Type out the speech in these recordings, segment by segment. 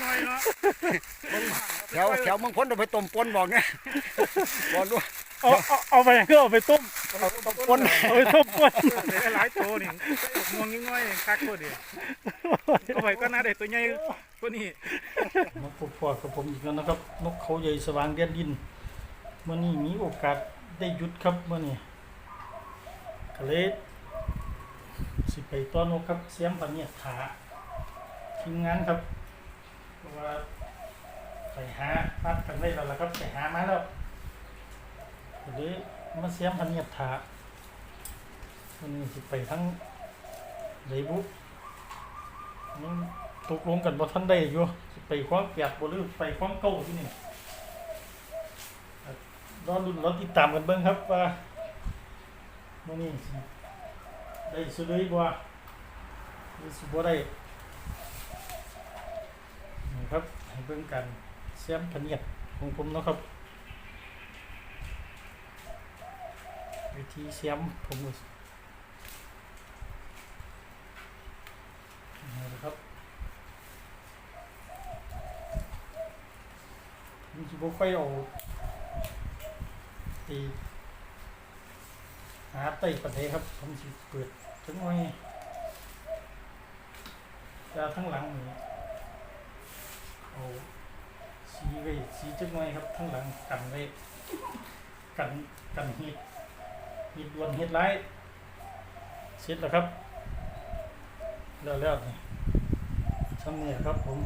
หน่อยเนาะแถวแถวเมืองพ้นเอาไปต้มปนบอกเนี่ยบอกด้วยเอาเอาเอาไปก็เอาไปต้มเอาต้มปนเอาไปต้มกล้วยได้หลายตัวนี่มวงยิ่งน้อยคักตัวเดียวก็ไปก็น่าได้ตัวใหญ่กว่านี้มาพบพอกับผมอีกแล้วนะครับ นกเขาใหญ่สว่างแดนดินเมื่อนี้มีโอกาสได้หยุดครับเมื่อนี้ก็เลยสิไปต้อนนกครับเสียมปันเนี่ยขาทีมงานครับ เพราะว่าไปหาพัดกันได้แล้วล่ะครับไปหามาแล้วก็เลยมาเสียมปันเนี่ยขาวันนี้สิไปทั้งไดบุยังตกลงกันบ่ทันได้อยู่สิไปความเปียกบ่หรือไปความเก่าที่นี่รอรุ่นรอติดตามกันเบิ่งครับว่ามื้อนี้ได้สุดเลยบ่หรือสิบ่ได้ ครับเบิ่งกันเสียมพะเนียดของผมนะครับ วิธีเสียมผมนะครับมันจะบ่ค่อยเอาตีหาไต่ปันไดครับ ผมสิเปิดทั้งไว้จะทั้งหลังนี่ เอาชี้ไว้สีจังไว้ครับทั้งหลังกันไว้กันกันเห็ดเห็ดดวนเห็ดไรเสร็จแล้วครับ แล้วแล้วนี่ทำเนี่ยครับผม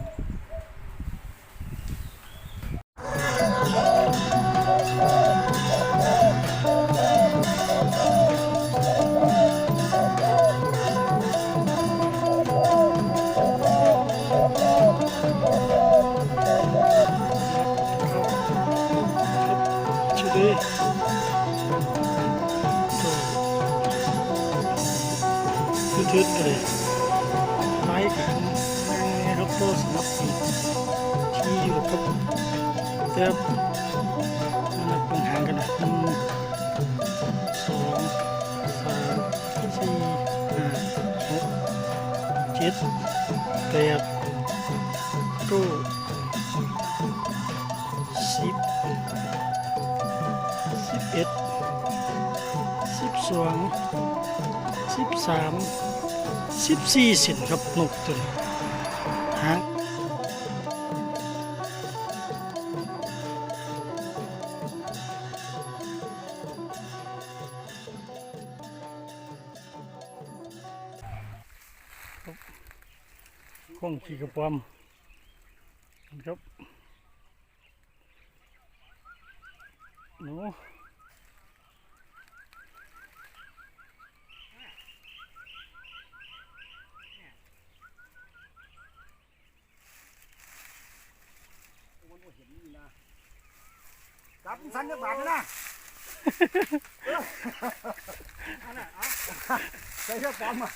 สามสิบสี่เซนครับนกตัวนี้หางข้องขี่กระปอมครับหนู จับ สันจักบาทนะใส่เสื้อปลอมมา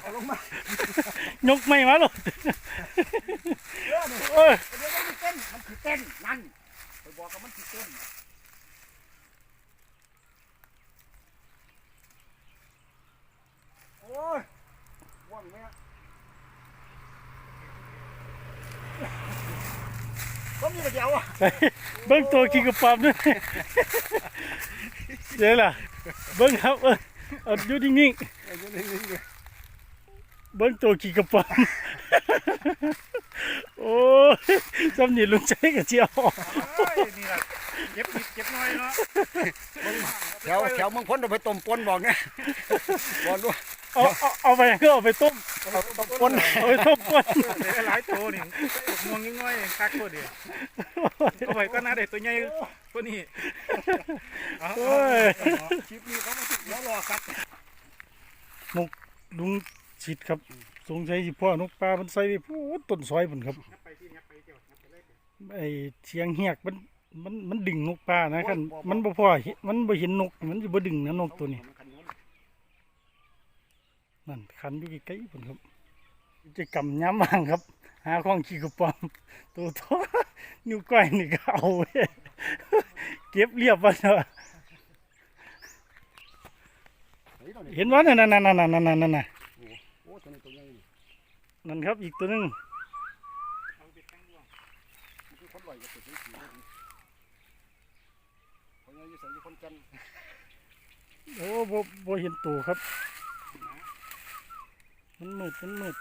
เอาลงมายกไม่มาหรอก เดี๋ยวนี่ เอ้ย เดี๋ยวมันเต้นมันคือเต้นนั่นไปบอกกับมันคือเต้นโอ้ยว่างไหมอะ ก็มีแต่เดียวอะไปเบิ้งตัวขี่กระป๋อมด้วยเดี๋ยวล่ะเบิ้งครับเออเอาอยู่นิ่งๆเบิ้งตัวขี่กระป๋อมโอ้ยจำนี่ลุงใจกับเจียวนี่แหละเจ็บนิดเจ็บน้อยเนาะแถวแถวเมืองพ้นเอาไปต้มปนบอกเนี่ยบอกด้วย เอาเอาเอาไปก็เอาไปต้มเอาต้มปนเอาไปต้มกล้วยได้หลายตัวนี่มวงยิ่งน้อยคักตัวเดียวก็ไปก็น่าได้ตัวใหญ่กว่านี้โอ้ยคลิปนี้เขามาติดแล้วรอครับลุงฉิดครับสงสัยสิพ่อนกปลามันใส่ไปพูดต้นซอยผนครับไปที่นี่ไปเจ้าไปเลยไอ้เสียงเฮียกมันมันมันดึงนกปลานะคันมันบ่พอเห็นมันบ่เห็นนกมันจะบ่ดึงนะนกตัวนี้ นั่นคันอยู่ใกล้ๆผมครับจะกำย้ำวางครับ หาของขี้กระป๋อมตัวโตนิ้วก้อยนี่ก็เอาเก็บเรียบไว้เถอะเห็นว่านั่นนั่นนั่นนั่นนั่นนั่นนั่นน่ะโอ้ตัวนี้ตัวใหญ่นี่นั่นครับอีกตัวนึงเอาอยก็ติดไว้สีเลยคนยังอยู่ใส่อยู่คนจันทร์โอ้บ่บ่เห็นตัวครับ มันมืดมันมืด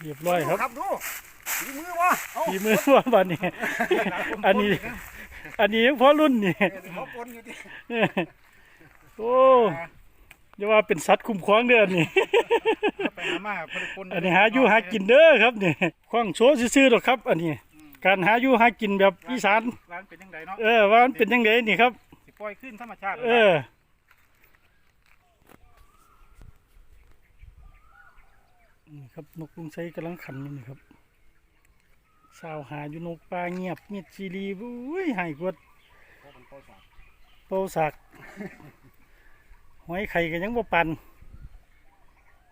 เรียบร้อยครับครับดูฝีมือวะเอาฝีมือว่าบัดนี้ อันนี้ อันนี้ยังพอรุ่นนี่เอ้ยเขาปนอยู่ดิโอ้ อย่าว่าเป็นสัตว์คุ้มครองเด้ออันนี้ไปหามาพอดีคนอันนี้หาอยู่หากินเด้อครับนี่ข้องโชว์ซื่อๆหรอกครับ อันนี้ การหาอยู่หากินแบบอีสาน ร้านเป็นยังไงเนาะเออว่ามันเป็นยังไงนี่ครับ สิปล่อยขึ้นธรรมชาติเออนี่ครับนกลุงไซกำลังขันอยู่นี่ครับสาวหาอยู่นกปลาเงียบเมียดซีรีบุ้ยหายกวดเพราะมันเข้าสากเป่าสัก หอยไข่ก็ยังบ่ปัน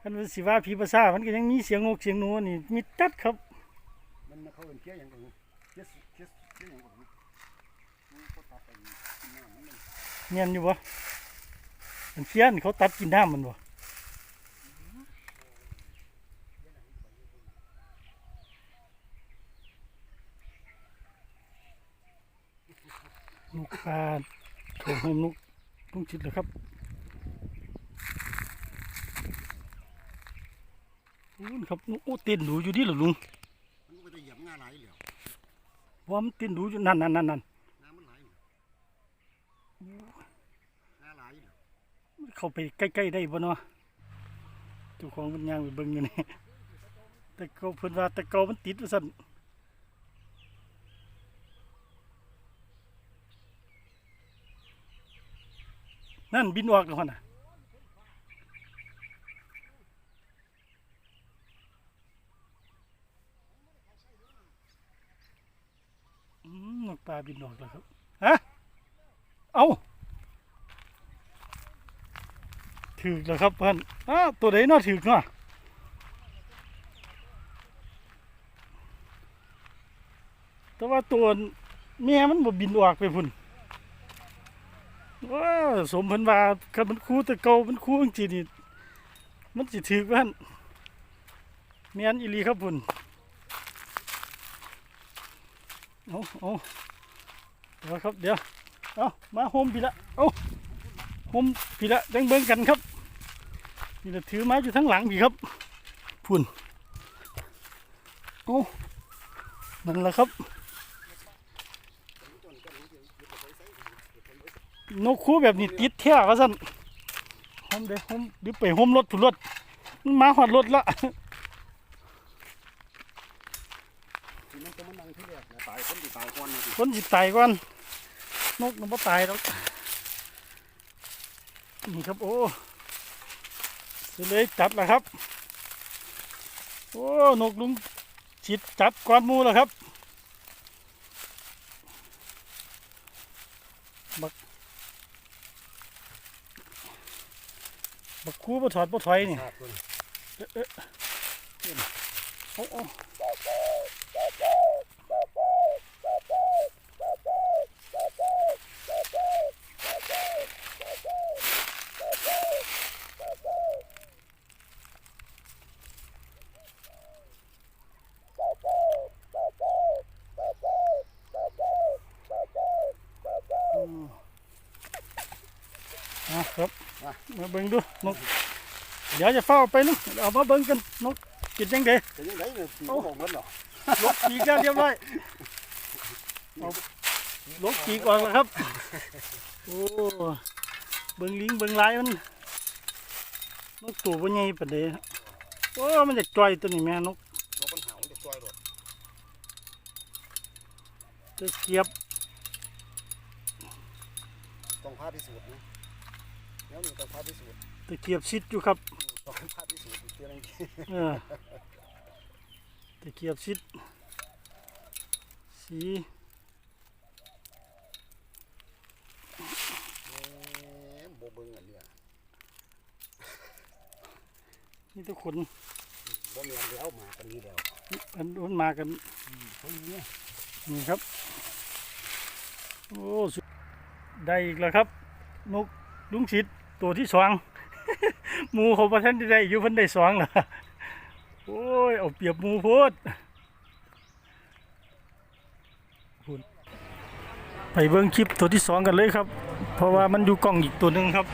กันว่าสิว่าผีภาษามันก็ยังมีเสียงนกเสียงหนูนี่มีจัดครับมันเขาเป็นเคี้ยอย่างอื่นเคี้ยเคี้ยเคี้ยอย่างอื่นมันก็ตัดไปกินน้ำมันมันเนียนอยู่บ่มันเพี้ยนเขาตัดกินน้ำมันบ่นกปลาโถงโฮมนุกลุงจิตเหรอครับ อู้นครับนกโอ้เต้นดูอยู่ดิเหรอลุงมันก็จะเหยียบง่าไหลเหลียวว่ามันเต้นดูอยู่นั่นนั่นนั่นนั่นน้ำมันไหลเนี่ยง่าไหลเหลียวมันเข้าไปใกล้ๆได้บ่เนาะเจ้าของมันย่างไปเบิ่งอยู่นี่แต่เกาเพิ่นว่าแต่เกามันติดว่าซั่นนั่นบินออกแล้วหั่นน่ะอืมนก ปลาบินออกแล้วครับฮะเอาถือแล้วครับเพื่อนอ้าตัวไหนเนาะถือเนาะแต่ว่าตัวแม่มันบ่บินออกไปพุ่นว้าสมเพิ่นว่าคันมันคู่แตะเกามันคู่จริงๆนี่มันสิถือว่าหั่นแม่นอีลีครับพุ่น เอาเอาเดี๋ยวครับเดี๋ยวเอามาโฮมพี่ละเอาโฮมพี่ละจังเบิ่งกันครับนี่ละถือไม้อยู่ทั้งหลังพี่ครับพุ่นโอ้นั่นแหละครับนกคู่แบบนี้ติดแท้ว่าสั่นหอมเด้อหอมเดิไปหอมรถผุรถมันมาหอดรถละ ที่มันจะมานั่งที่แรกนะตายคนที่ตายก่อ นนะดิคนสิตายก่อนนกมันบ่ตายหรอกนี่ครับโอ้เสยเลยจับแล้วครับ โอ้นกลุงจิตจับก้อนหมูแล้วครับบักบักคู่บ่ถอดบ่ถอยนี่ขาดตัวนี้โอ้โอ้อืมอะครับมา เบิ่งดูนกเดี๋ยวจะเฝ้าไปนึงเอามาเบิ่งกันนกกินยังไงจะยังไงเนี่ยปีกมันบอกเหมือนเหรอลกปีกแล้วเรียบร้อยเอาลกปีกออกแล้วครับโอ้เบิ่งลิงเบิ่งลายมันนกตัวบ่ใหญ่ปานใดโอ้มันจะจ่อยตัวนี้แม่นกนกมันหาวมันจะจอยหรอกจะเกียบต้องพาพิสูจน์นะ เดี๋ยวนี้ต้องพาพิสูจน์ตะเกียบชิดอยู่ครับต้องพาพิสูจน์อีกทีนึงเออตะเกียบชิด สีแหมโบเบิ้งอันเนี้ยนี่ทุกคนบ่แม่นแล้วมากันนี้แล้วอันโนมากันเขาอย่างเนี้ยนี่ครับ โอ้สุดได้อีกแล้วครับ นกลุงชิด ตัวที่สองหมูเขาประทันได้อยู่เพิ่นได้สองล่ะโอ้ยเอาเปรียบหมูพูดไปเบิ้งคลิปตัวที่สองกันเลยครับ เพราะว่ามันอยู่กล้องอีกตัวหนึ่งครับ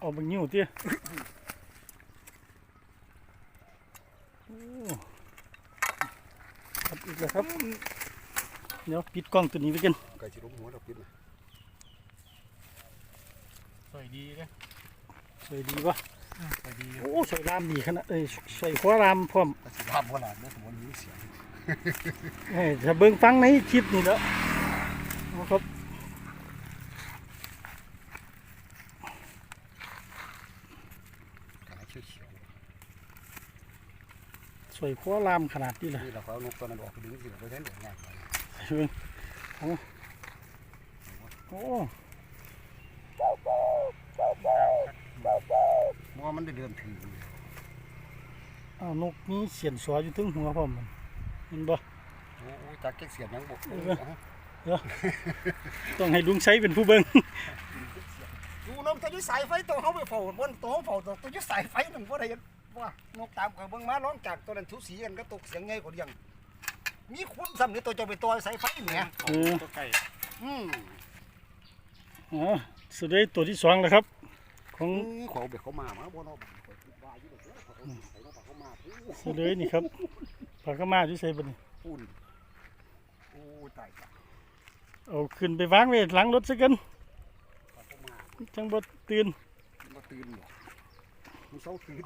เอาบางนิ้วเตี้ยโอ้ครับอีกแล้วครับ เดี๋ยวปิดกล้องตัวนี้ไว้กันไก่ชิลงหัวเราปิดนะสวยดีเลยสวยดีวะสวยดี โอ้สวยรามดีขนาดเอ้ยสวยหัวรามพร้อมแต่สิภาพโบราณนะสมมติมีเสียงเอ้ยถ้าเบิ่งฟังในคลิปนี่แหล้วครับ ขาเขียวเขียว ส วยหัวรามขนาดนี้แหละนี่เราเอานกตัวนั้นออกไปดึงสิไปแทนเดี๋ยวง่ายไปเบิ่งโอ้โอ้เพราะว่ามันได้เดินถือเอานกนี้เสียนสวอยู่ถึงหัวพร้อมมันเห็นบ่โอ้จักเก็กเสียงยังบอกต้องให้ลุงใช้เป็นผู้เบิ่งดูน้ำตัวยี่สายไฟตัวเขาไปเฝ้าบนตัวเขาเฝ้าตัวตัวยี่สายไฟหนึ่งว่าอะไร ว่านกตามกับเบิ่งมาร้องจากตัวนั้นทุสีกันก็ตกเสียงไงกว่าเดียงมีคุณซ้ำนี่ตัวจะไปตัวสายไฟเนี่ยเออตัวไก่อืมอ๋อสุดท้ายตัวที่สองแล้วครับ ของขอเบเขามามาบ่เนาะว่าอยู่เด้อเขาใส่นกเขามาสุดท้ายนี่ครับปากกามาที่ใส่บ่นี่ปุ่นโอ้ตายตายเอาขึ้นไปวางไว้หลังรถซะกันเขามาจังบ่ตื่นมาตื่นหรอมัน เศร้าตื่น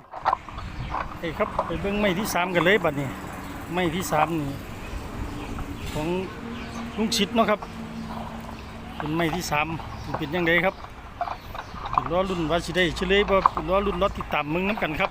ไอ้ครับไปเบิ้งไม้ที่สามกันเลยบัดนี้ไม้ที่สามนี่ของลุงชิดเนาะครับ เป็นไม้ที่สามเป็นยังไงครับล้อรุ่นว่าสิได้เฉลยบ่เป็นล้อรุ่นรถติดตามมึงน้ำกันครับ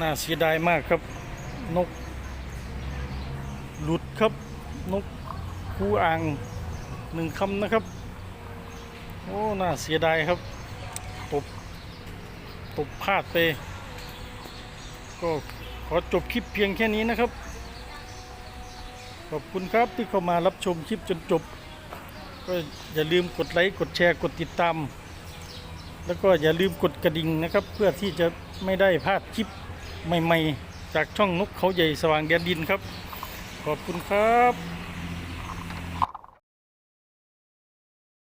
น่าเสียดายมากครับ นก หลุดครับ นกคูอ่างหนึ่งคำนะครับ โอ้ น่าเสียดายครับ ตบ ตบพลาดไป ก็ขอจบคลิปเพียงแค่นี้นะครับ ขอบคุณครับที่เข้ามารับชมคลิปจนจบ ก็อย่าลืมกดไลค์กดแชร์กดติดตาม แล้วก็อย่าลืมกดกระดิ่งนะครับ เพื่อที่จะไม่ได้พลาดคลิป ใหม่ๆ จากช่องนกเขาใหญ่สว่างแดนดินครับ ขอบคุณครับ